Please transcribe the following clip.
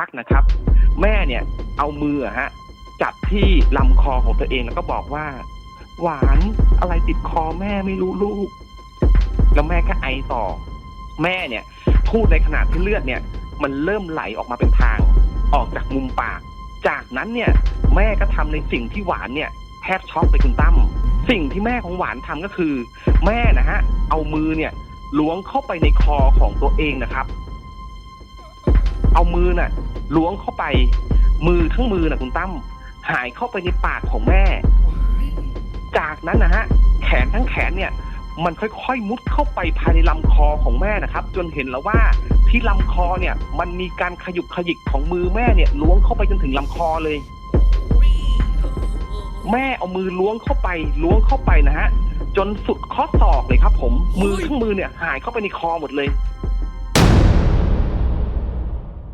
พักนะครับ แม่เนี่ยเอามืออะฮะจับที่ลำคอของตัวเองแล้วก็บอกว่า หวานอะไรติดคอแม่ไม่รู้ลูก แล้วแม่ก็ไอต่อ แม่เนี่ย พูดในขณะที่เลือดเนี่ย มันเริ่มไหลออกมาเป็นทาง ออกจากมุมปาก จากนั้นเนี่ย แม่ก็ทำในสิ่งที่หวานเนี่ยแทบช็อกไปคุณตั้มสิ่งที่แม่ของหวานทำก็คือ แม่นะฮะเอามือเนี่ยล้วงเข้าไปในคอของตัวเองนะครับ เอามือน่ะล้วงเข้าไป มือทั้งมือน่ะคุณตั้มหายเข้าไปในปากของแม่ จากนั้นนะฮะ แขนทั้งแขนเนี่ย มันค่อยๆมุดเข้าไปภายในลำคอของแม่นะครับ จนเห็นแล้วว่าที่ลำคอเนี่ย มันมีการขยุกขยิกของมือแม่เนี่ยล้วงเข้าไปจนถึงลำคอเลย แม่เอามือล้วงเข้าไปล้วงเข้าไปนะฮะจนสุดข้อศอกเลยครับ ผม มือทั้งมือเนี่ยหายเข้าไปในคอหมดเลย